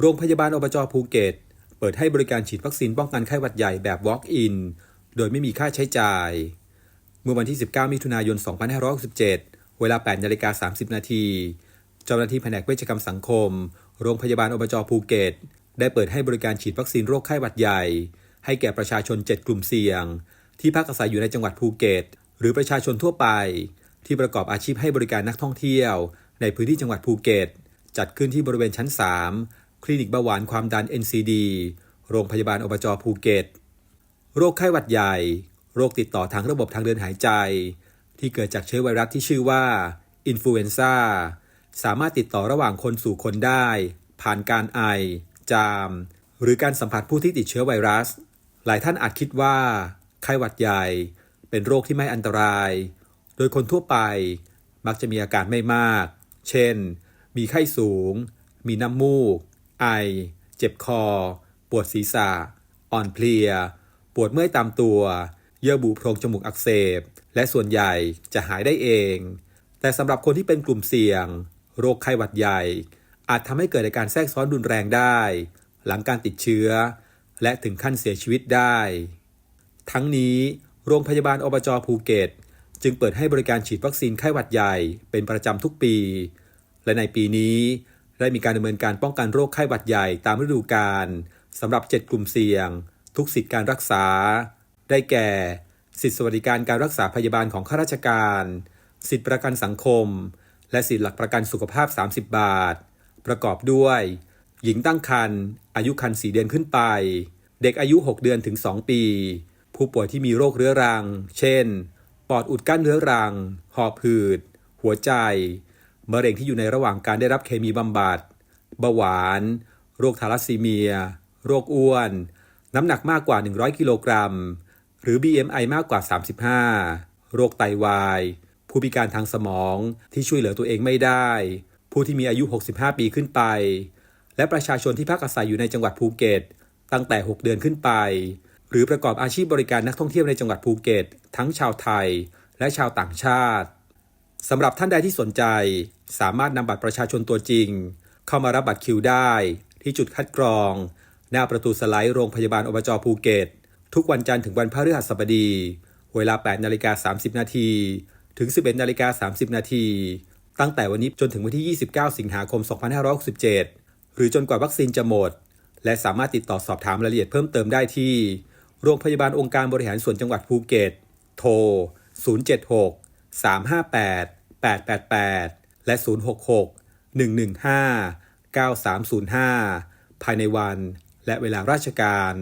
โรงพยาบาลอบจภูเก็ต เปิดให้บริการฉีดวัคซีนป้องกันไข้หวัดใหญ่แบบ Walk-in โดยไม่มีค่าใช้จ่าย เมื่อวันที่ 19 มิถุนายน 2567 เวลา 8นาฬิกา30 นาที เจ้าหน้าที่แผนกเวชกรรมสังคม โรงพยาบาลอบจภูเก็ต ได้เปิดให้บริการฉีดวัคซีนโรคไข้หวัดใหญ่ ให้แก่ประชาชน 7 กลุ่มเสี่ยง ที่พักอาศัยอยู่ในจังหวัดภูเก็ต หรือประชาชนทั่วไป ที่ประกอบอาชีพให้บริการนักท่องเที่ยว ในพื้นที่จังหวัดภูเก็ต จัดขึ้นที่บริเวณชั้น 3 คลินิกเบาหวานความดัน NCD โรงพยาบาลอบจภูเก็ต โรคไข้หวัดใหญ่ โรคติดต่อทางระบบทางเดินหายใจ ที่เกิดจากเชื้อไวรัสที่ชื่อว่าอินฟลูเอนซ่าสามารถติดต่อระหว่างคนสู่คนได้ ผ่านการไอ จาม หรือการสัมผัสผู้ที่ติดเชื้อไวรัส หลายท่านอาจคิดว่า ไข้หวัดใหญ่ เป็นโรคที่ไม่อันตราย โดยคนทั่วไปมักจะมีอาการไม่มาก เช่น มีไข้สูง มีน้ำมูก ไอ เจ็บคอ ปวดศีรษะ อ่อนเพลีย ปวดเมื่อยตามตัว เยื่อบุโพรงจมูกอักเสบ และส่วนใหญ่จะหายได้เอง แต่สำหรับคนที่เป็นกลุ่มเสี่ยง โรคไข้หวัดใหญ่ อาจทำให้เกิดอาการแทรกซ้อนรุนแรงได้ หลังการติดเชื้อ และถึงขั้นเสียชีวิตได้ ทั้งนี้โรงพยาบาลอบจภูเก็ต จึงเปิดให้บริการฉีดวัคซีนไข้หวัดใหญ่เป็นประจำทุกปี และในปีนี้ ได้มีการดำเนินการป้องกันโรคไข้หวัดใหญ่ตามฤดูกาลสำหรับ 7 กลุ่มเสี่ยง ทุกสิทธิการรักษา ได้แก่ สิทธิสวัสดิการการรักษาพยาบาลของข้าราชการ สิทธิประกันสังคม และสิทธิหลักประกันสุขภาพ 30 บาท ประกอบด้วย หญิงตั้งครรภ์อายุครรภ์4เดือนขึ้นไป เด็กอายุ 6 เดือนถึง 2 ปี ผู้ป่วยที่มีโรคเรื้อรัง เช่น ปอดอุดกั้นเรื้อรัง หอบหืด หัวใจ มะเร็งที่อยู่ในระหว่างการได้รับเคมีบำบัดเบาหวาน โรคทาลัสซีเมีย โรคอ้วน น้ำหนักมากกว่า 100 กิโลกรัม หรือ BMI มากกว่า 35 โรคไตวาย ผู้พิการทางสมองที่ช่วยเหลือตัวเองไม่ได้ ผู้ที่มีอายุ 65 ปีขึ้นไป และประชาชนที่พักอาศัยอยู่ในจังหวัดภูเก็ต ตั้งแต่ 6 เดือนขึ้นไป หรือประกอบอาชีพบริการนักท่องเที่ยวในจังหวัดภูเก็ต ทั้งชาวไทย และชาวต่างชาติ สำหรับท่านใดที่สนใจ สามารถนำบัตรประชาชนตัวจริง เข้ามารับบัตรคิวได้ ที่จุดคัดกรอง หน้าประตูสไลด์โรงพยาบาลอบจภูเก็ต ทุกวันจันทร์ถึงวันพฤหัสบดี เวลา 8 นาฬิกา 30 นาที ถึง 11 นาฬิกา 30 นาที ตั้งแต่วันนี้จนถึงวันที่ 29 สิงหาคม 2567 หรือจนกว่าวัคซีนจะหมด และสามารถติดต่อสอบถามรายละเอียดเพิ่มเติมได้ที่ โรงพยาบาลองค์การบริหารส่วนจังหวัดภูเก็ต โทร 076 358 888 และ 066 115 9305 ภายในวันและเวลาราชการ